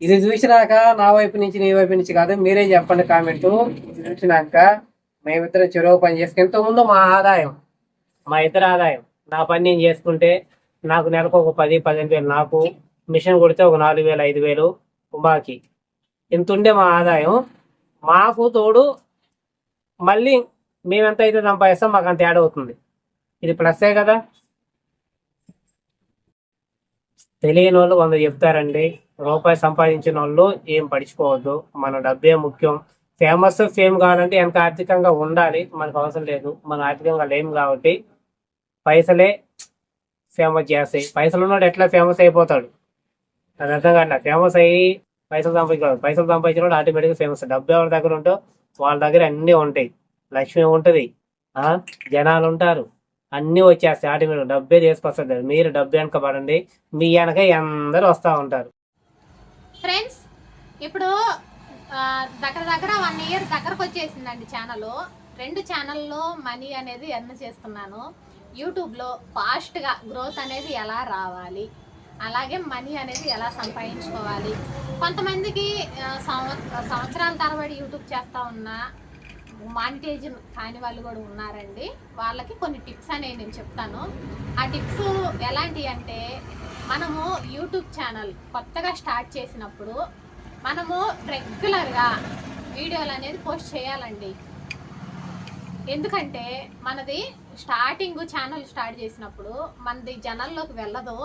ఇది చూసినాక నా వైపు నుంచి నీ వైపు నుంచి కాదు మీరే చెప్పండి కామెంట్ ఇది చూసినాక మేమిద్దరం చెరువు పని చేసుకుని ఇంతకుముందు మా ఆదాయం మా ఇద్దరు ఆదాయం నా పని నేను చేసుకుంటే నాకు నెలకు ఒక పది పదిహేను వేలు నాకు మిషన్ కొడితే ఒక నాలుగు వేలు ఐదు వేలు ఉమాకి ఇంత ఉండే మా ఆదాయం. మాకు తోడు మళ్ళీ మేమెంత అయితే సంపాదిస్తాం మాకు అంత యాడ్ అవుతుంది. ఇది ప్లస్సే కదా? తెలియని వాళ్ళు కొందరు చెప్తారండి రూపాయి సంపాదించిన వాళ్ళు ఏం పడిచిపోవద్దు. మన డబ్బే ముఖ్యం. ఫేమస్ ఫేమ్ కావాలంటే ఎంత ఆర్థికంగా ఉండాలి మనకు అవసరం లేదు. మన ఆర్థికంగా లేము కాబట్టి పైసలే ఫేమస్ చేస్తాయి. పైసలు ఉన్నాడు ఎట్లా ఫేమస్ అయిపోతాడు? అది అర్థం కాదు ఫేమస్ అయ్యి పైసలు సంపాదించాడు పైసలు సంపాదించిన ఆటోమేటిక్గా ఫేమస్ డబ్బు ఎవరి దగ్గర ఉంటో వాళ్ళ దగ్గర అన్నీ ఉంటాయి. లక్ష్మి ఉంటుంది. ఆ? జనాలు ఉంటారు. అన్నీ వచ్చేస్తాయి. ఆటోమేటిక్ డబ్బే తీసుకొస్తుంది మీరు డబ్బు వెనక పడండి. మీ వెనక అందరూ వస్తూ ఉంటారు. ఫ్రెండ్స్ ఇప్పుడు దగ్గర దగ్గర వన్ ఇయర్ దగ్గరకు వచ్చేసిందండి ఛానల్ రెండు ఛానల్లో మనీ అనేది ఎర్న్ చేస్తున్నాను. యూట్యూబ్లో ఫాస్ట్గా గ్రోత్ అనేది ఎలా రావాలి? అలాగే మనీ అనేది ఎలా సంపాదించుకోవాలి? కొంతమందికి ఆ, సంవత్సరాల తరబడి యూట్యూబ్ చేస్తూ ఉన్నా మానిటైజ్ కాని వాళ్ళు కూడా ఉన్నారండి. వాళ్ళకి కొన్ని టిప్స్ అనేవి నేను చెప్తాను. ఆ టిప్స్ ఎలాంటి అంటే మనము యూట్యూబ్ ఛానల్ కొత్తగా స్టార్ట్ చేసినప్పుడు మనము రెగ్యులర్గా వీడియోలు అనేది పోస్ట్ చేయాలండి. ఎందుకంటే మనది స్టార్టింగ్ ఛానల్ స్టార్ట్ చేసినప్పుడు మనది జనాల్లోకి వెళ్ళదు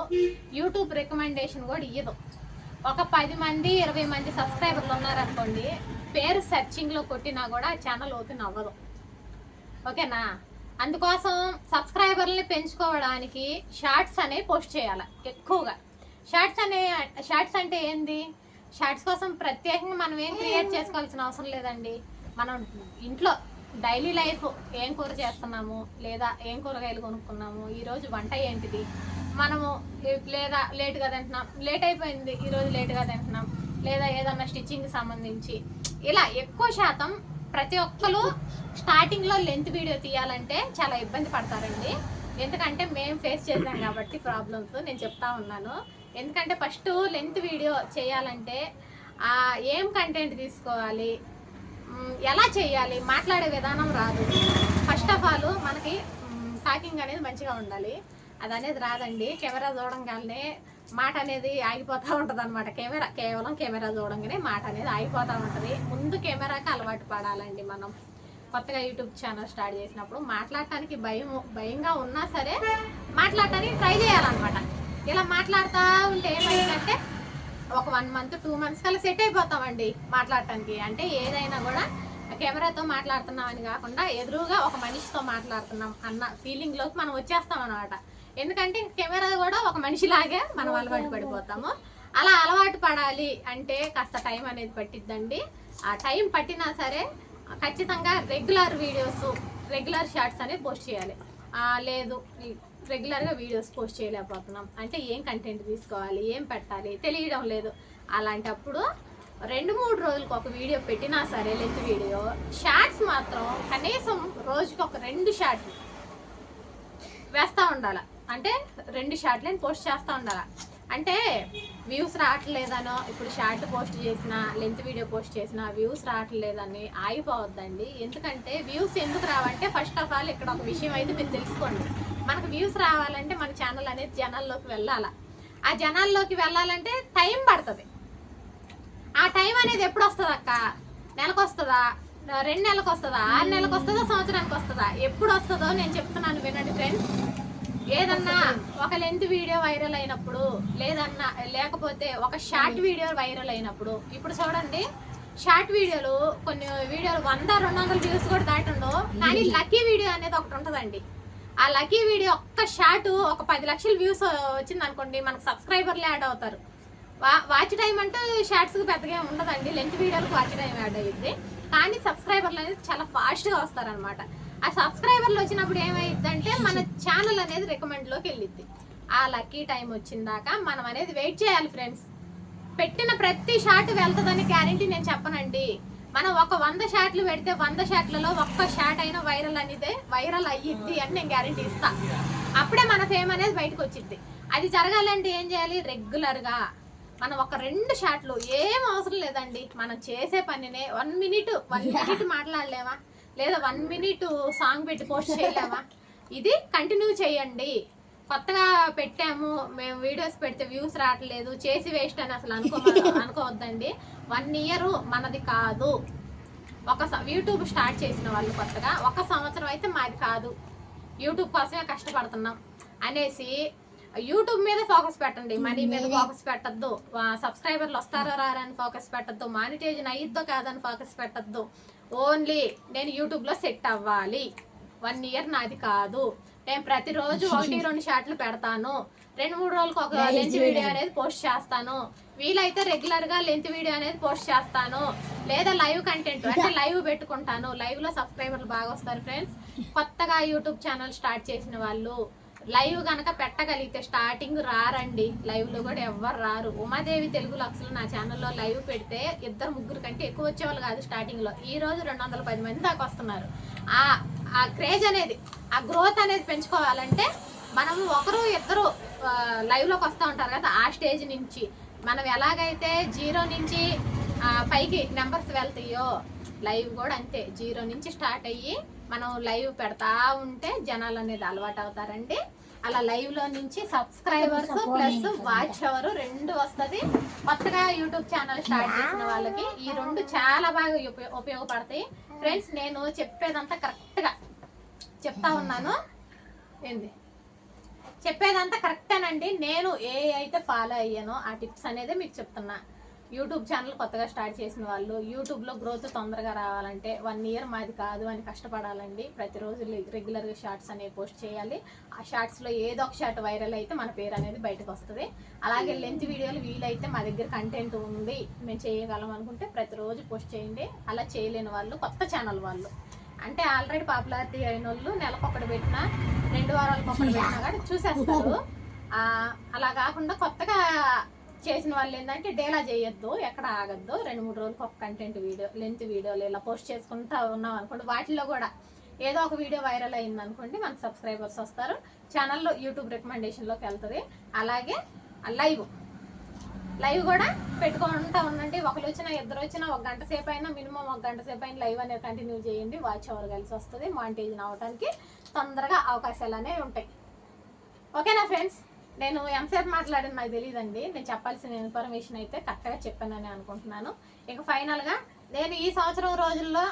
యూట్యూబ్ రికమెండేషన్ కూడా ఇయ్యదు. ఒక పది మంది ఇరవై మంది సబ్స్క్రైబర్లు ఉన్నారనుకోండి పేరు సెర్చింగ్లో కొట్టినా కూడా ఛానల్ ఓపెన్ అవ్వదు. ఓకేనా? అందుకోసం సబ్స్క్రైబర్ని పెంచుకోవడానికి షార్ట్స్ అనేవి పోస్ట్ చేయాలి ఎక్కువగా. షార్ట్స్ అనే షార్ట్స్ అంటే ఏంది? షార్ట్స్ కోసం ప్రత్యేకంగా మనం ఏం క్రియేట్ చేసుకోవాల్సిన అవసరం లేదండి. మనం ఇంట్లో డైలీ లైఫ్ ఏం కూర చేస్తున్నాము లేదా ఏం కూరగాయలు కొనుక్కున్నాము ఈరోజు వంట ఏంటిది? మనము లేదా లేట్గా తింటున్నాం లేట్ అయిపోయింది ఈరోజు లేట్గా తింటున్నాం లేదా ఏదన్నా స్టిచ్చింగ్కి సంబంధించి. ఇలా ఎక్కువ శాతం ప్రతి ఒక్కరు స్టార్టింగ్లో లెంత్ వీడియో తీయాలంటే చాలా ఇబ్బంది పడతారండి. ఎందుకంటే మేము ఫేస్ చేసాం కాబట్టి ప్రాబ్లమ్స్ నేను చెప్తా ఉన్నాను. ఎందుకంటే ఫస్ట్ లెంత్ వీడియో చేయాలంటే ఏం కంటెంట్ తీసుకోవాలి? ఎలా చేయాలి? మాట్లాడే విధానం రాదు. ఫస్ట్ ఆఫ్ ఆల్ మనకి టాకింగ్ అనేది మంచిగా ఉండాలి. అది అనేది రాదండి. కెమెరా చూడంగానే మాట అనేది ఆగిపోతూ ఉంటుంది అనమాట కెమెరా కేవలం కెమెరా చూడంగానే మాట అనేది ఆగిపోతూ ఉంటుంది. ముందు కెమెరాకి అలవాటు పడాలండి మనం. కొత్తగా యూట్యూబ్ ఛానల్ స్టార్ట్ చేసినప్పుడు మాట్లాడటానికి భయం భయంగా ఉన్నా సరే మాట్లాడటానికి ట్రై చేయాలన్నమాట. ఇలా మాట్లాడుతూ ఉంటే ఏమైందంటే ఒక వన్ మంత్ టూ మంత్స్ కల్లా సెట్ అయిపోతామండి మాట్లాడటానికి. అంటే ఏదైనా కూడా కెమెరాతో మాట్లాడుతున్నామని కాకుండా ఎదురుగా ఒక మనిషితో మాట్లాడుతున్నాం అన్న ఫీలింగ్లోకి మనం వచ్చేస్తాం అనమాట ఎందుకంటే కెమెరా కూడా ఒక మనిషిలాగే మనం అలవాటు పడిపోతాము. అలా అలవాటు పడాలి అంటే కాస్త టైం అనేది పట్టిద్దండి. ఆ టైం పట్టినా సరే ఖచ్చితంగా రెగ్యులర్ వీడియోస్ రెగ్యులర్ షార్ట్స్ అనేది పోస్ట్ చేయాలి. లేదు రెగ్యులర్గా వీడియోస్ పోస్ట్ చేయలేకపోతున్నాం. అంటే ఏం కంటెంట్ తీసుకోవాలి ఏం పెట్టాలి తెలియడం లేదు. అలాంటప్పుడు రెండు మూడు రోజులకు ఒక వీడియో పెట్టినా సరే లెంత్ వీడియో షార్ట్స్ మాత్రం కనీసం రోజుకి ఒక రెండు షార్ట్లు వేస్తూ ఉండాలి. అంటే రెండు షార్ట్లని పోస్ట్ చేస్తూ ఉండాలి. అంటే వ్యూస్ రావట్లేదనో ఇప్పుడు షార్ట్ పోస్ట్ చేసిన లెంత్ వీడియో పోస్ట్ చేసిన వ్యూస్ రావట్లేదని ఆగిపోవద్దండి. ఎందుకంటే వ్యూస్ ఎందుకు రావంటే ఫస్ట్ ఆఫ్ ఆల్ ఇక్కడ ఒక విషయం అయితే మీరు తెలుసుకోండి. మనకు వ్యూస్ రావాలంటే మన ఛానల్ అనేది జనాల్లోకి వెళ్ళాలి. ఆ జనాల్లోకి వెళ్ళాలంటే టైం పడుతుంది. ఆ టైం అనేది ఎప్పుడు వస్తుంది అక్క నెలకు వస్తుందా రెండు నెలలకు వస్తుందా ఆరు నెలలకు వస్తుందా సంవత్సరానికి వస్తుందా ఎప్పుడు వస్తుందో నేను చెప్తున్నాను వినండి ఫ్రెండ్స్. ఏదన్నా ఒక లెంత్ వీడియో వైరల్ అయినప్పుడు లేదన్నా లేకపోతే ఒక షార్ట్ వీడియో వైరల్ అయినప్పుడు ఇప్పుడు చూడండి షార్ట్ వీడియోలు కొన్ని వీడియోలు వంద రెండు వందల వ్యూస్ కూడా దాటుండవు కానీ లక్కీ వీడియో అనేది ఒకటి ఉంటుందండి. ఆ లక్కీ వీడియో ఒక్క షార్ట్ ఒక పది లక్షల వ్యూస్ వచ్చింది అనుకోండి మనకు సబ్స్క్రైబర్లు యాడ్ అవుతారు. వా వాచ్ టైం అంటే షార్ట్స్కి పెద్దగా ఉండదండి లెంత్ వీడియోలకు వాచ్ టైం యాడ్ అయ్యింది కానీ సబ్స్క్రైబర్లు అనేది చాలా ఫాస్ట్గా వస్తారనమాట ఆ సబ్స్క్రైబర్లు వచ్చినప్పుడు ఏమైందంటే మన ఛానల్ అనేది రికమెండ్లోకి వెళ్ళిద్ది. ఆ లక్కీ టైం వచ్చిందాక మనం అనేది వెయిట్ చేయాలి ఫ్రెండ్స్ పెట్టిన ప్రతి షాట్ వెళ్తుందని గ్యారంటీ నేను చెప్పనండి. మనం ఒక వంద షాట్లు పెడితే వంద షాట్లలో ఒక్క షాట్ అయినా వైరల్ అనేది వైరల్ అయ్యిద్ది అని నేను గ్యారంటీ ఇస్తా. అప్పుడే మన ఫేమ్ అనేది బయటకు వచ్చింది అది జరగాలంటే ఏం చేయాలి? రెగ్యులర్గా మనం ఒక రెండు షాట్లు ఏం అవసరం లేదండి. మనం చేసే పనినే వన్ మినిట్ వన్ మినిట్ మాట్లాడలేమా? లేదా వన్ మినిట్ సాంగ్ పెట్టి పోస్ట్ చేయలేమా? ఇది కంటిన్యూ చేయండి. కొత్తగా పెట్టాము మేము వీడియోస్ పెడితే వ్యూస్ రావట్లేదు చేసి వేస్ట్ అని అసలు అనుకో అనుకోవద్దండి. వన్ ఇయర్ మనది కాదు. ఒక యూట్యూబ్ స్టార్ట్ చేసిన వాళ్ళు కొత్తగా ఒక సంవత్సరం అయితే మాది కాదు. యూట్యూబ్ కోసమే కష్టపడుతున్నాం. అనేసి యూట్యూబ్ మీద ఫోకస్ పెట్టండి. మనీ మీద ఫోకస్ పెట్టద్దు. సబ్స్క్రైబర్లు వస్తారో రారని ఫోకస్ పెట్టద్దు. మానిటైజన్ అయ్యిద్దో కాదని ఫోకస్ పెట్టద్దు. ఓన్లీ నేను యూట్యూబ్లో సెట్ అవ్వాలి. వన్ ఇయర్ నాది కాదు. నేను ప్రతిరోజు ఒకటి రెండు షాట్లు పెడతాను. రెండు మూడు రోజులకు ఒక లెంత్ వీడియో అనేది పోస్ట్ చేస్తాను. వీలైతే రెగ్యులర్గా లెంత్ వీడియో అనేది పోస్ట్ చేస్తాను. లేదా లైవ్ కంటెంట్ అంటే లైవ్ పెట్టుకుంటాను. లైవ్లో సబ్స్క్రైబర్లు బాగా వస్తారు ఫ్రెండ్స్ కొత్తగా యూట్యూబ్ ఛానల్ స్టార్ట్ చేసిన వాళ్ళు లైవ్ కనుక పెట్టగలిగితే స్టార్టింగ్ రారండి. లైవ్లో కూడా ఎవ్వరు రారు. ఉమాదేవి తెలుగు లక్షలు నా ఛానల్లో లైవ్ పెడితే ఇద్దరు ముగ్గురు కంటే ఎక్కువ వచ్చేవాళ్ళు కాదు స్టార్టింగ్లో ఈ రోజు రెండు వందల పది మంది దాకా వస్తున్నారు. ఆ ఆ క్రేజ్ అనేది ఆ గ్రోత్ అనేది పెంచుకోవాలంటే మనం ఒకరు ఇద్దరు లైవ్లోకి వస్తూ ఉంటారు కదా ఆ స్టేజ్ నుంచి. మనం ఎలాగైతే జీరో నుంచి పైకి నెంబర్స్ వెళ్తాయో లైవ్ కూడా అంతే. జీరో నుంచి స్టార్ట్ అయ్యి మనం లైవ్ పెడతా ఉంటే జనాలు అనేది అలవాటు అవుతారండి. అలా లైవ్లో నుంచి సబ్స్క్రైబర్స్ ప్లస్ వాచ్ అవర్ రెండు వస్తది. కొత్తగా యూట్యూబ్ ఛానల్ స్టార్ట్ చేసిన వాళ్ళకి ఈ రెండు చాలా బాగా ఉపయో- ఉపయోగపడతాయి. ఫ్రెండ్స్ నేను చెప్పేదంతా కరెక్ట్గా చెప్తా ఉన్నాను. ఏంది? చెప్పేదంతా కరెక్టేనండి నేను ఏ అయితే ఫాలో అయ్యానో. ఆ టిప్స్ అనేది మీకు చెప్తున్నా. యూట్యూబ్ ఛానల్ కొత్తగా స్టార్ట్ చేసిన వాళ్ళు యూట్యూబ్లో గ్రోత్ తొందరగా రావాలంటే వన్ ఇయర్ మాది కాదు అని కష్టపడాలండి. ప్రతిరోజు రెగ్యులర్గా షార్ట్స్ అనేవి పోస్ట్ చేయాలి. ఆ షార్ట్స్లో ఏదో ఒక షార్ట్ వైరల్ అయితే మన పేరు అనేది బయటకు వస్తుంది. అలాగే లెంత్ వీడియోలు వీలైతే మా దగ్గర కంటెంట్ ఉంది. మేము చేయగలం అనుకుంటే ప్రతిరోజు పోస్ట్ చేయండి. అలా చేయలేని వాళ్ళు కొత్త ఛానల్ వాళ్ళు. అంటే ఆల్రెడీ పాపులారిటీ అయిన వాళ్ళు నెలకొకటి పెట్టినా రెండు వారాలకు ఒకటి పెట్టినా కానీ చూసేస్తారు. అలా కాకుండా కొత్తగా చేసిన వాళ్ళు ఏంటంటే డేలా చేయొద్దు ఎక్కడ ఆగద్దు. రెండు మూడు రోజులకు ఒక కంటెంట్ వీడియో లెంత్ వీడియోలు ఇలా పోస్ట్ చేసుకుంటా ఉన్నాం అనుకోండి. వాటిలో కూడా ఏదో ఒక వీడియో వైరల్ అయింది అనుకోండి మనకు సబ్స్క్రైబర్స్ వస్తారు. ఛానల్లో యూట్యూబ్ రికమెండేషన్లోకి వెళ్తుంది. అలాగే లైవ్ లైవ్ కూడా పెట్టుకుంటా ఉండండి. ఒకరు వచ్చినా ఇద్దరు వచ్చినా ఒక గంట సేపు అయినా మినిమం ఒక గంట సేపు అయినా లైవ్ అనేది కంటిన్యూ చేయండి. వాచ్ అవర్ కలిసి వస్తుంది. మాంటేజ్ అవడానికి తొందరగా అవకాశాలు అనేవి ఉంటాయి. ఓకేనా ఫ్రెండ్స్ నేను ఎంతసేపు మాట్లాడింది నాకు తెలియదండి నేను చెప్పాల్సిన ఇన్ఫర్మేషన్ అయితే కరెక్ట్గా చెప్పానని అనుకుంటున్నాను. ఇక ఫైనల్గా నేను ఈ సంవత్సరం రోజుల్లో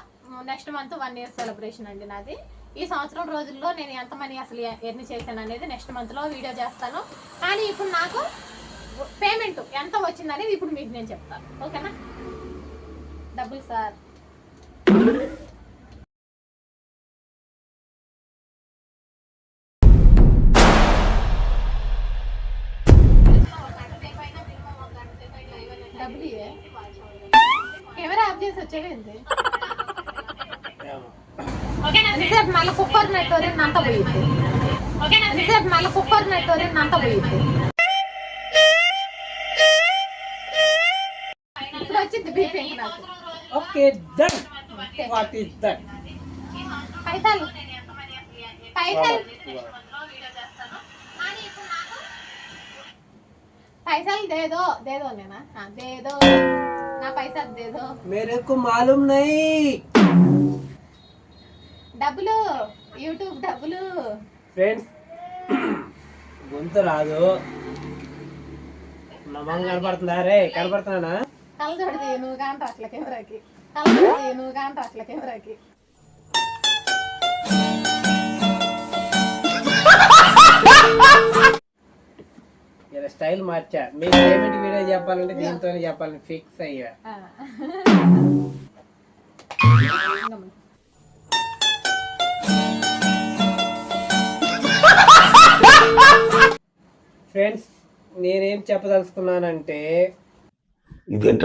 next month one year celebration అండి నాది. ఈ సంవత్సరం రోజుల్లో నేను ఎంత మనీ అసలు ఎన్ని చేశాను అనేది నెక్స్ట్ మంత్లో వీడియో చేస్తాను. కానీ ఇప్పుడు నాకు పేమెంట్ ఎంత వచ్చింది అనేది ఇప్పుడు మీకు నేను చెప్తాను. ఓకేనా? డబ్బులు సార్. వచ్చేది ఎంతసేపు మళ్ళీ కుక్కర్ నెట్ అంత పోయింది ఎంతసేపు మళ్ళీ కుక్కర్ నెట్ అంత పోయింది ఇప్పుడు వచ్చింది బీపింగ్ నాకు. Okay done. What is that పైసలు. పైసలు. పైసలు దేదో దేదో నేనా? ఆ, దేదో నా పైసా దేదో मेरे को मालूम नहीं డబ్బులు యూట్యూబ్ డబ్బులు ఫ్రెండ్స్ గొంతు రాదు నా మొహం కనపడుతుందా రే కనపడుతున్నానా కలజోడిది నువ్వు కాంట అట్ల కెమెరాకి కలజోడిది నువ్వు కాంట అట్ల కెమెరాకి స్టైల్ మార్చా. మీకు పేమెంట్ వీడియో చెప్పాలంటే దీంతోనే చెప్పాలని ఫిక్స్ అయ్యా. ఫ్రెండ్స్ నేనేం చెప్పదలుచుకున్నానంటే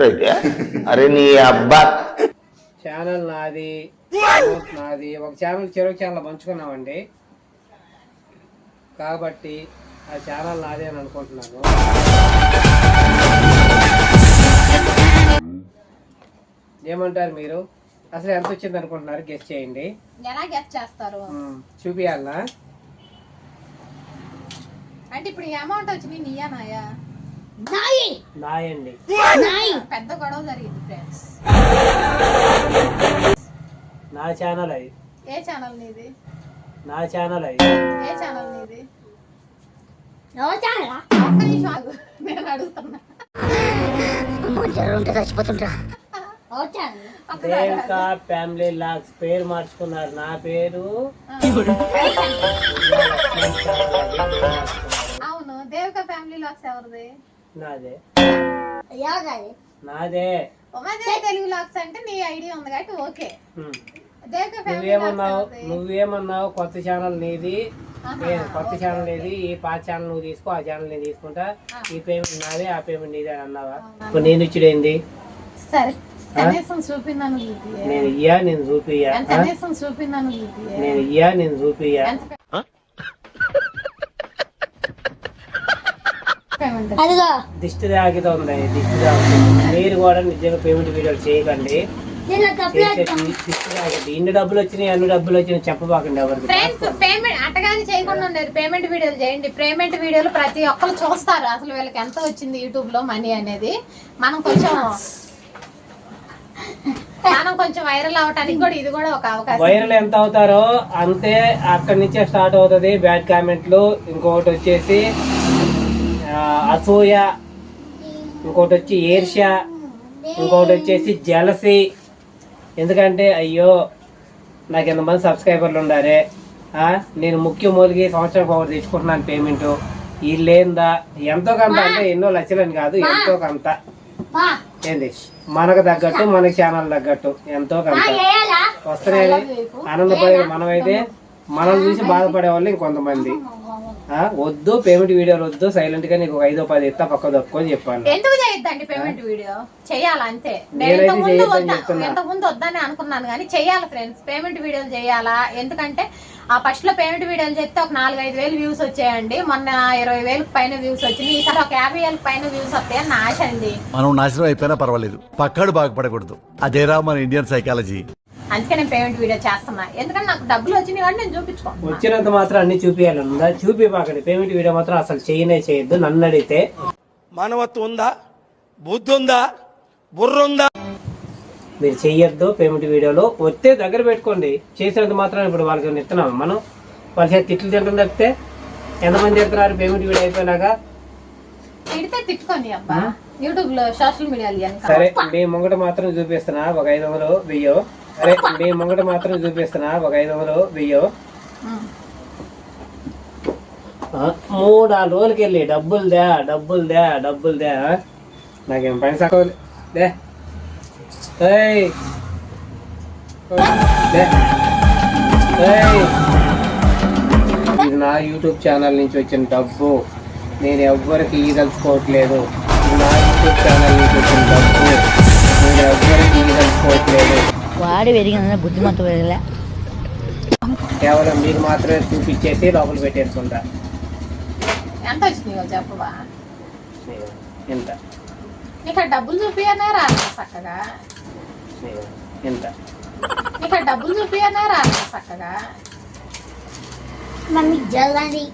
అయితే అరే నీ అబ్బా. ఛానల్ నాది నాది. ఒక ఛానల్ చెరువు ఛానల్ పంచుకున్నామండి. కాబట్టి ఆ ఛానల్ నాదే అని అనుకుంటున్నాను. ఏమంటారు మీరు? అసలు ఎంత వచ్చింది అనుకుంటున్నారు? గెస్ట్ చేయండి. ఎలా గెస్ట్ చేస్తారు. చూపియాలనా అంటే ఇప్పుడు ఈ అమౌంట్ వచ్చి నీ నీయానాయా నాయి! నాయండి. నాయి! పెద్ద గొడవ జరిగింది ఫ్రెండ్స్ నా ఛానల్ అది. ఏ ఛానల్ నీది? నా ఛానల్ అది. ఏ ఛానల్ నీది నవ్వుతారా ఒక్క నిమిషం ఆగు. నేను అడుగుతున్నా ఉంటే చచ్చిపోతుంటా దేవిక ఫ్యామిలీ లాగ్స్ పేరు మార్చుకున్నారు. నా పేరు అవును దేవిక ఫ్యామిలీ లాక్స్ ఎవరిది? నాదే. నాదే. తెలుగు లాక్స్ అంటే నీ ఐడియా ఉంది కాబట్టి ఓకే. నువ్వేమన్నావు? నువ్వేమన్నావు? కొత్త ఛానల్ నీది. కొత్త ఛానల్ నీది. ఈ పాత ఛానల్ నువ్వు తీసుకో ఆ ఛానల్ నేను తీసుకుంటా. ఈ పేమెంట్ నాదే ఆ పేమెంట్ నీదే అని అన్నావా? ఇప్పుడు నేను ఇచ్చుడేంది? నేను ఇయ్యా నేను చూపియ్యా నేను ఇయ్యా నేను చూపియ్యా. అదిగో. దిష్టి తాగుతుంది దిష్టి తాగుతుంది మీరు కూడా నిజంగా పేమెంట్ వీడియోలు చేయకండి. ఇన్ని డబ్బులు వచ్చినాయి అన్ని డబ్బులు వచ్చినాయి చెప్పబాకండి ఎవరికి. ఫ్రెండ్స్ పేమెంట్ అట్టగాని చేయకుండా ఉండేది. పేమెంట్ వీడియోలు చేయండి. పేమెంట్ వీడియోలు ప్రతి ఒక్కరు చూస్తారు. అసలు వీళ్ళకి ఎంత వచ్చింది యూట్యూబ్లో మనీ అనేది? మనం కొంచెం మనం కొంచెం వైరల్ అవటానికి కూడా ఇది కూడా ఒక అవకాశం. వైరల్ ఎంత అవుతారో అంతే అక్కడి నుంచే స్టార్ట్ అవుతుంది. బ్యాడ్ కామెంట్లు ఇంకొకటి వచ్చేసి అసూయ. ఇంకొకటి వచ్చి ఈర్ష్య. ఇంకొకటి వచ్చేసి జలసి ఎందుకంటే అయ్యో నాకు ఎంతమంది సబ్స్క్రైబర్లు ఉండారే నేను ముఖ్య మూలికి సంవత్సరం ఒకటి తెచ్చుకుంటున్నాను పేమెంట్. వీళ్ళేందా ఎంతో కొంత అంటే ఎన్నో లక్షలని కాదు ఎంతో కొంత. ఏంది? మనకు తగ్గట్టు మనకి ఛానల్ తగ్గట్టు ఎంతో కొంత. వస్తున్నాయి. ఆనందపడే మనమైతే మనం చూసి బాధపడే వాళ్ళు ఇంకొంతమంది. ఆ, వద్దు పేమెంట్ వీడియోలు వద్దు సైలెంట్గా నీకు ఒక ఐదో పది ఇస్తా పక్క దక్కుని చెప్పాను. ఎందుకు చేయొద్దండి పేమెంట్ వీడియో? చెయ్యాలి అంతే? ఇంత ముందు చేయొద్దని వద్దా చెప్తున్నా. ఇంత ముందు వద్దని అనుకున్నాను కానీ చెయ్యాలి ఫ్రెండ్స్. పేమెంట్ వీడియోలు చేయాలా? ఎందుకంటే ఆ ఫస్ట్లో పేమెంట్ వీడియోలు చేస్తే ఒక నాలుగు ఐదు వేలు వ్యూస్ వచ్చాయండి. మొన్న ఇరవై వేలకు పైన వ్యూస్ వచ్చినాయి. ఈసారి ఒక యాభై వేలకు పైన వ్యూస్ వస్తాయని నా ఆశ అండి. మనం నాశనం అయిపోయినా పర్వాలేదు. పక్కాడు బాగుపడకూడదు. అదేరా మన ఇండియన్ సైకాలజీ. అందుకే నేను పేమెంట్ వీడియో చేస్తున్నా. ఎందుకంటే నాకు డబ్బులు వచ్చినాయి కాబట్టి నేను చూపించుకుంటున్నా. వచ్చినంత మాత్రం అన్ని చూపించాలి ఉందా చూపిపాకండి పేమెంట్ వీడియో మాత్రం అసలు చేయనే చేయొద్దు. నన్ను అడిగితే. మానవత్వం ఉందా? బుద్ధి ఉందా? బుర్ర ఉందా? మీరు చెయ్యొద్దు పేమెంట్ వీడియోలో వస్తే దగ్గర పెట్టుకోండి. చేసినంత మాత్రం ఇప్పుడు వాళ్ళకి ఇస్తున్నాం మనం? వాళ్ళ తిట్లు తింటుంది తప్పితే ఎంతమంది తిడుతున్నారు? పేమెంట్ వీడియో అయిపోయినాక. తిడితే తిట్టుకోండి అబ్బా. యూట్యూబ్లో సోషల్ మీడియాలో సరే మీ ముంగట మాత్రం చూపిస్తున్నా. ఒక ఐదు వందలు వెయ్యో. అరే మీ ముంగట మాత్రం చూపిస్తున్నా. ఒక ఐదు వందలు బియ్యం. మూడు ఆ రోజులకి వెళ్ళి డబ్బులు దే డబ్బులు దే డబ్బులు దే నాకేం పని సక్కవ దే. ఏయ్. ఏయ్. ఇది నా యూట్యూబ్ ఛానల్ నుంచి వచ్చిన డబ్బు. నేను ఎవ్వరికి ఈదలుచుకోవట్లేదు నా యూట్యూబ్ ఛానల్ నుంచి వచ్చిన డబ్బు. నేను ఎవ్వరికి ఈదలుచుకోవట్లేదు వాడి పెరిగిన బుద్ధిమంత పెరగలే. కేవలం మీకు మాత్రమే చూపించేసి లోపల పెట్టేసుకుంటా. ఎంత వచ్చినాయో చెప్పవా ఎంత? నీకు డబ్బులు చూపియనే రాదు చక్కగా? ఎంత? నీకు డబ్బులు చూపియనే రాదు చక్కగా? మమ్మీ జల్దండి.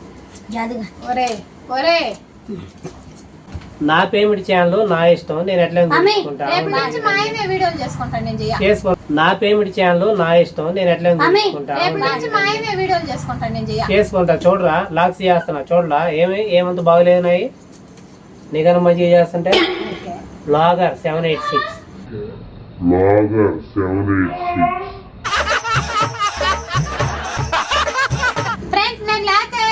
జల్దిగా ఒరే ఒరే. నా పేమెంట్ ఛానల్ నా ఇష్టం నేను ఎట్లా చేసుకో. నా పేమెంట్ ఛానల్ నా ఇష్టం నేను ఎట్లా చూసుకుంటా చూడరా లాక్స్ చేస్తున్నా చూడరా ఏమి ఏమంత బాగలేదు నాయి? నీకన్నా మంచిగా చేస్తుంటే? Blogger seven eight six. Lager 786. Friends నేను లేకపోతే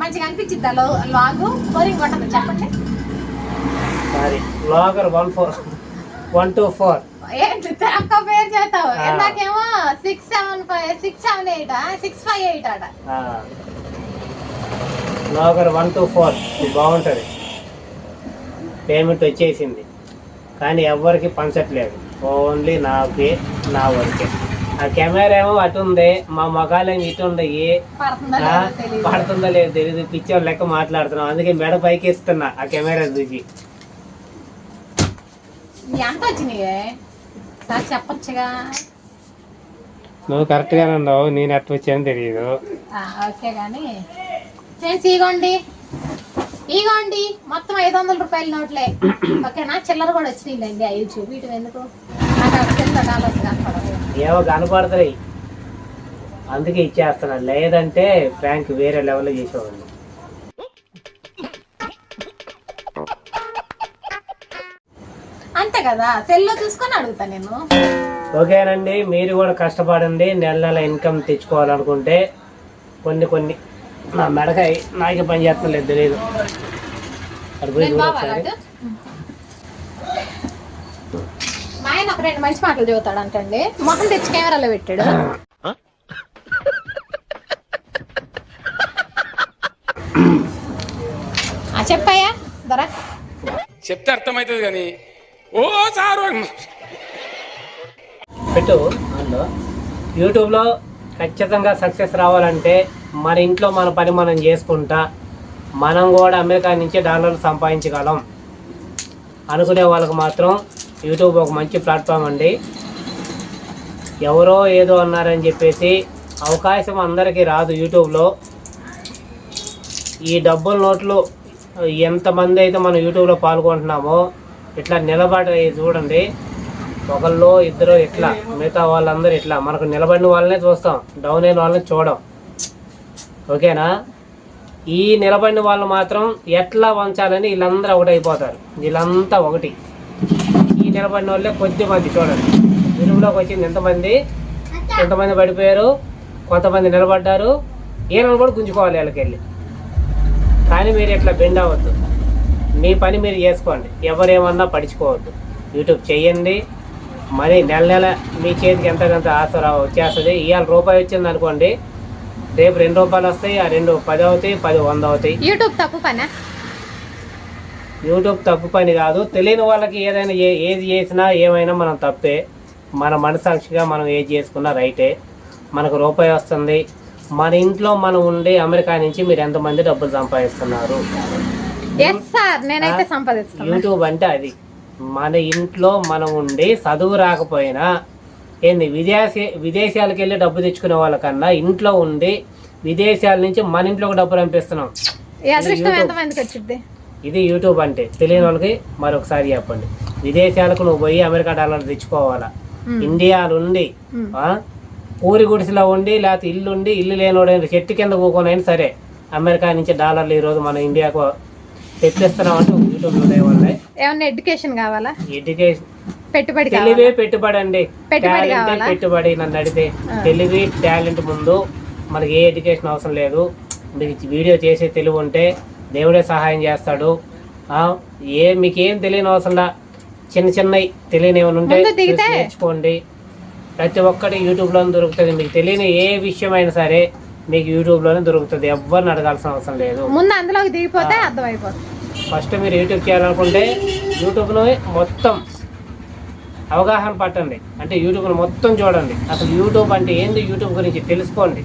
మంచిగా అనిపించిద్దా లాగు? బోరింగ్ కొట్టదు చెప్పండి. Sorry blogger one four one two four ఏంటి? పేరు చేస్తావు. Six seven five six seven eight six five eight అట బ్లాగర్ వన్ టూ ఫోర్ ఇది బాగుంటుంది. పేమెంట్ వచ్చేసింది. కానీ ఎవ్వరికి పంచట్లేదు. ఓన్లీ నాకే నా వరకే. ఆ కెమెరా ఏమో అటు ఉంది మా మొగాలేమో ఇటు తెలియదు పడుతుందో లేదు తెలియదు పిచ్చోళ్ళు లెక్క మాట్లాడుతున్నాం. అందుకే మెడ పైకి ఇస్తున్నా ఆ కెమెరా చూసి. ఎంత వచ్చినాయే? సార్ చెప్పొచ్చుగా. నువ్వు కరెక్ట్ గానే ఉన్నావు నేను ఎట్లా వచ్చాను తెలియదు ఆ, ఓకే కానీ ఫ్రెండ్స్ ఇగోండి. ఇగోండి. మొత్తం ఐదు వందల రూపాయల నోట్లే. ఓకేనా? చిల్లర కూడా వచ్చినాయిలేండి అవి చూపించడం ఎందుకు? ఏవో కనపడతాయి అందుకే ఇచ్చేస్తున్నాను. లేదంటే ఫ్రాంక్ వేరే లెవెల్లో చేసేవాడిని. కదా సెల్లో చూసుకొని అడుగుతా నేను. ఓకేనండి మీరు కూడా కష్టపడండి నెల నెల ఇన్కమ్ తెచ్చుకోవాలనుకుంటే కొన్ని కొన్ని నా మెడకాయ నాకే పని చేస్తలేదు తెలియదు? మా ఆయన ఒక రెండు మంచి మాటలు చెబుతాడు అంటండి మొహం తెచ్చి కెమెరాలో పెట్టాడు. ఆ చెప్పయ్యా దొరా. చెప్తే అర్థమవుతుంది కానీ ఓ సారు. పెట్టు. అందులో యూట్యూబ్లో ఖచ్చితంగా సక్సెస్ రావాలంటే మన ఇంట్లో మన పని మనం చేసుకుంటా మనం కూడా అమెరికా నుంచి డాలర్లు సంపాదించగలం. అనుకునే వాళ్ళకి మాత్రం యూట్యూబ్ ఒక మంచి ప్లాట్ఫామ్ అండి. ఎవరో ఏదో అన్నారని చెప్పేసి అవకాశం అందరికీ రాదు యూట్యూబ్లో. ఈ డబ్బుల నోట్లు ఎంతమంది అయితే మనం యూట్యూబ్లో పాల్గొంటున్నామో ఇట్లా నిలబడి చూడండి. ఒకళ్ళు ఇద్దరు ఇట్లా మిగతా వాళ్ళందరూ ఇట్లా. మనకు నిలబడిన వాళ్ళనే చూస్తాం డౌన్ అయిన వాళ్ళని చూడం. ఓకేనా? ఈ నిలబడిన వాళ్ళు మాత్రం ఎట్లా వంచాలని వీళ్ళందరూ ఒకటి అయిపోతారు. వీళ్ళంతా ఒకటి. ఈ నిలబడిన వాళ్ళే కొద్దిమంది చూడండి. విలువలోకి వచ్చింది ఎంతమంది? ఎంతమంది పడిపోయారు? కొంతమంది నిలబడ్డారు? ఈయనను కూడా గుంజుకోవాలి వీళ్ళకి వెళ్ళి కానీ మీరు ఇట్లా బెండ్ అవ్వద్దు. మీ పని మీరు చేసుకోండి. ఎవరేమన్నా పడుచుకోవద్దు యూట్యూబ్ చేయండి. మరి నెల నెల మీ చేతికి ఎంత కొంత ఆశ రా వచ్చేస్తుంది. ఇవాళ రూపాయి వచ్చింది అనుకోండి. రేపు రెండు రూపాయలు వస్తాయి. ఆ రెండు పది అవుతాయి పది వంద అవుతాయి. యూట్యూబ్ తప్పు పనా? యూట్యూబ్ తప్పు పని కాదు. తెలియని వాళ్ళకి ఏదైనా ఏ ఏది చేసినా ఏమైనా మనం తప్పే. మన మనసాక్షిగా మనం ఏది చేసుకున్నా రైటే. మనకు రూపాయి వస్తుంది. మన ఇంట్లో మనం ఉండి అమెరికా నుంచి మీరు ఎంతమంది డబ్బులు సంపాదిస్తున్నారు? ఎస్ సార్ నేనైతే సంపాదిస్తాను యూట్యూబ్ అంటే అది. మన ఇంట్లో మనం ఉండి చదువు రాకపోయినా ఏంది విదేశీ విదేశాలకు వెళ్ళి డబ్బు తెచ్చుకునే వాళ్ళకన్నా ఇంట్లో ఉండి విదేశాల నుంచి మన ఇంట్లోకి డబ్బు పంపిస్తున్నాం. ఈ అదృష్టం ఎంతమందికి వచ్చింది ఇది యూట్యూబ్ అంటే. తెలియని వాళ్ళకి మరొకసారి చెప్పండి. విదేశాలకు నువ్వు పోయి అమెరికా డాలర్ తెచ్చుకోవాలా? ఇండియాలో ఉండి పూరి గుడిసెలో ఉండి లేకపోతే ఇల్లు ఉండి ఇల్లు లేనివాడు చెట్టు కింద కూకొని సరే అమెరికా నుంచి డాలర్లు ఈరోజు మన ఇండియాకు తెప్పిస్తున్నాం అంటే యూట్యూబ్లో లేవాలి ఏమన్నా ఎడ్యుకేషన్ కావాలా? ఎడ్యుకేషన్. పెట్టుబడి తెలివే పెట్టుబడి అండి. టాలెంటే? పెట్టుబడి నన్ను అడిగితే తెలివి టాలెంట్ ముందు మనకి ఏ ఎడ్యుకేషన్ అవసరం లేదు. మీకు వీడియో చేసే తెలివి ఉంటే దేవుడే సహాయం చేస్తాడు. ఏ మీకు ఏం తెలియని అవసరం లా. చిన్న చిన్నవి తెలియని ఏమైనా ఉంటే నేర్చుకోండి. ప్రతి ఒక్కటి యూట్యూబ్లోనే దొరుకుతుంది. మీకు తెలియని ఏ విషయం అయినా సరే మీకు యూట్యూబ్లోనే దొరుకుతుంది. ఎవరిని అడగాల్సిన అవసరం లేదు. ముందు అందులోకి దిగిపోతే అర్థమైపోతుంది. ఫస్ట్ మీరు యూట్యూబ్ చేయాలనుకుంటే యూట్యూబ్ను మొత్తం అవగాహన పట్టండి. అంటే యూట్యూబ్ను మొత్తం చూడండి. అసలు యూట్యూబ్ అంటే ఏంది? యూట్యూబ్ గురించి తెలుసుకోండి.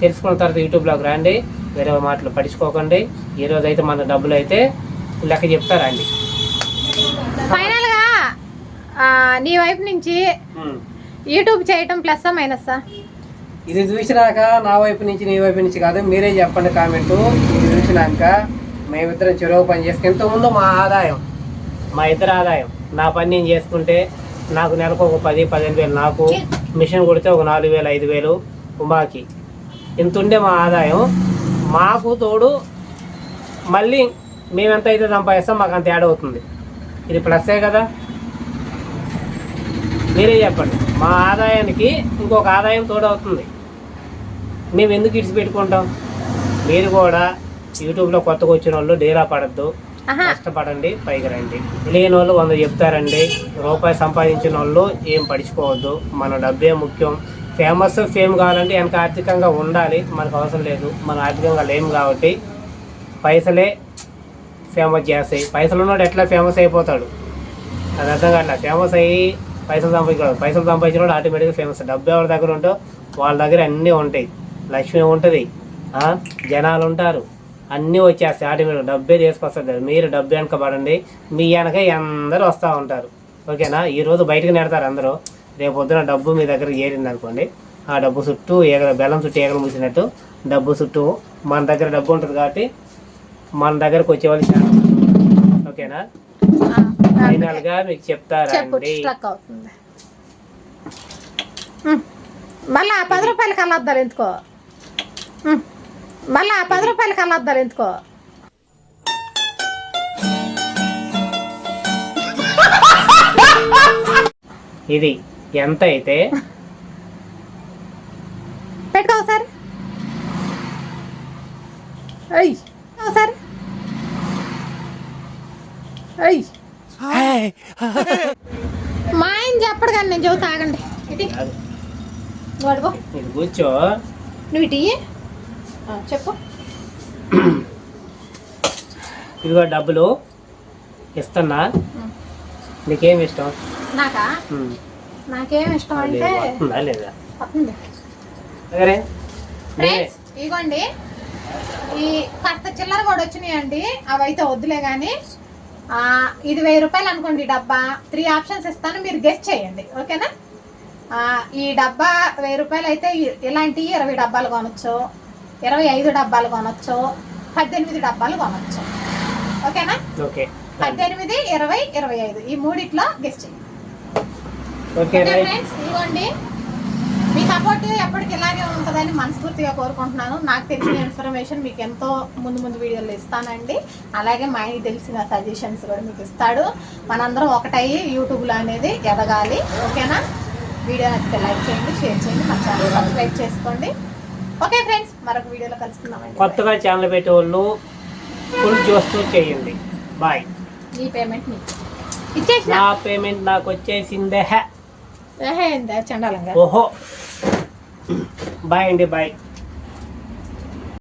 తెలుసుకున్న తర్వాత యూట్యూబ్లోకి రండి. వేరే మాటలు పట్టించుకోకండి. ఈ రోజు అయితే మన డబ్బులు అయితే లెక్క చెప్తారండి ఫైనల్గా ఆ, నీ వైపు నుంచి యూట్యూబ్ చేయటం ప్లస్ మైనస్ ఇది చూసినాక నా వైపు నుంచి నీ వైపు నుంచి కాదు మీరే చెప్పండి కామెంటు. ఇది చూసినాక మేమిద్దరం చెరువు పని చేసుకుని ముందు మా ఆదాయం మా ఇద్దరు ఆదాయం. నా పని నేను చేసుకుంటే నాకు నెలకు ఒక పది పదిహేను వేలు. నాకు మిషన్ కొడితే ఒక నాలుగు వేలు ఐదు వేలు ఉమాకి ఇంత ఉండే మా ఆదాయం. మాకు తోడు మళ్ళీ మేమెంత అయితే సంపాదిస్తాం మాకు అంత యాడ్ అవుతుంది. ఇది ప్లస్సే కదా? మీరే చెప్పండి. మా ఆదాయానికి ఇంకొక ఆదాయం తోడవుతుంది. మేము ఎందుకు ఇడిచి పెట్టుకుంటాం? మీరు కూడా యూట్యూబ్లో కొత్తగా వచ్చిన వాళ్ళు డేరా పడద్దు. కష్టపడండి పైకి రండి. తెలియని వాళ్ళు వంద చెప్తారండి రూపాయి సంపాదించిన వాళ్ళు ఏం పడుచుకోవద్దు మన డబ్బే ముఖ్యం. ఫేమస్ ఫేమ్ కావాలంటే వెనక ఆర్థికంగా ఉండాలి మనకు అవసరం లేదు. మన ఆర్థికంగా లేము కాబట్టి పైసలే ఫేమస్ చేస్తాయి. పైసలు ఉన్నాడు ఎట్లా ఫేమస్ అయిపోతాడు? అది అర్థం కావట్లే ఫేమస్ అయ్యి పైసలు సంపాదించడం పైసలు సంపాదించిన వాడు ఆటోమేటిక్గా ఫేమస్ డబ్బు ఎవరి దగ్గర ఉంటో వాళ్ళ దగ్గర అన్నీ ఉంటాయి. లక్ష్మి ఉంటుంది. జనాలు ఉంటారు. అన్నీ వచ్చేస్తాయి ఆటోమేటిక్ డబ్బే తీసుకొస్తారు మీరు డబ్బు వెనక పడండి. మీ వెనక అందరూ వస్తూ ఉంటారు. ఓకేనా? ఈ రోజు బయటకు నెడతారు అందరూ. రేపు పొద్దున డబ్బు మీ దగ్గర చేరింది అనుకోండి ఆ డబ్బు చుట్టూ ఏగల బెల్లం చుట్టూ ఏగలు మూసినట్టు డబ్బు చుట్టూ మన దగ్గర డబ్బు ఉంటుంది కాబట్టి మన దగ్గరకు వచ్చేవాళ్ళు చాలా ఉన్నారు. ఓకేనా? ఆ, ఫైనల్గా మీకు అవుతుంది. ఉమ్. మళ్ళా ఆ పది రూపాయలు కలద్దాలు ఎందుకో. మళ్ళా ఆ పది రూపాయలు కలద్దాలు ఎందుకో? ఇది ఎంత అయితే అయ్యి ఒకసారి. అయ్యి మా ఆయన చెప్పడు కానీ నేను చెబుతా ఆగండి. కాదు. నువ్వు కూర్చో. నువ్వు ఇటు చెప్పు. ఇదిగో డబ్బులు ఇస్తున్నా. నీకేం ఇష్టం? నాకా. నాకేం ఇష్టం అంటే లేదా? సరే ఇదిగోండి. ఈ కాస్త చిల్లర కూడా వచ్చినాయండి అవి అయితే వద్దులే కానీ ఇది వెయ్యి రూపాయలు అనుకోండి డబ్బా. త్రీ ఆప్షన్స్ ఇస్తాను మీరు గెస్ట్ చేయండి. ఓకేనా? ఈ డబ్బా వెయ్యి రూపాయలు అయితే ఇలాంటి ఇరవై డబ్బాలు కొనొచ్చు ఇరవై ఐదు డబ్బాలు కొనొచ్చు పద్దెనిమిది డబ్బాలు కొనొచ్చు. ఓకేనా? ఓకే. పద్దెనిమిది ఇరవై ఇరవై ఐదు. ఈ మూడిట్లో గెస్ట్ ఫ్రెండ్స్ ఇదిగోండి. మీ సపోర్ట్ ఎప్పటికి ఇలాగే ఉంటుందని మనస్ఫూర్తిగా కోరుకుంటున్నాను. నాకు తెలిసిన ఇన్ఫర్మేషన్ మీకు ఎంతో ముందు ముందు వీడియోలు ఇస్తానండి. అలాగే మా ఆయనకి తెలిసిన సజెషన్స్ కూడా మీకు ఇస్తాడు. మనందరం ఒకటయ్యి యూట్యూబ్లో అనేది ఎదగాలి. ఓకేనా? వీడియో నచ్చితే లైక్ చేయండి షేర్ చేయండి మా ఛానల్ సబ్స్క్రైబ్ చేసుకోండి. ఓకే ఫ్రెండ్స్ మరొక వీడియోలో కలుసుకుందామండి కొత్తగా ఛానల్ పెట్టే వాళ్ళు ఫుల్ చూస్తూ చేయండి. బాయ్ ఈ పేమెంట్ మీకు. ఇచ్చేసిన. నా పేమెంట్ నాకు వచ్చేసిందే. ఇందా, చండాలంగా. ఓహో. బాయ్ అండి బాయ్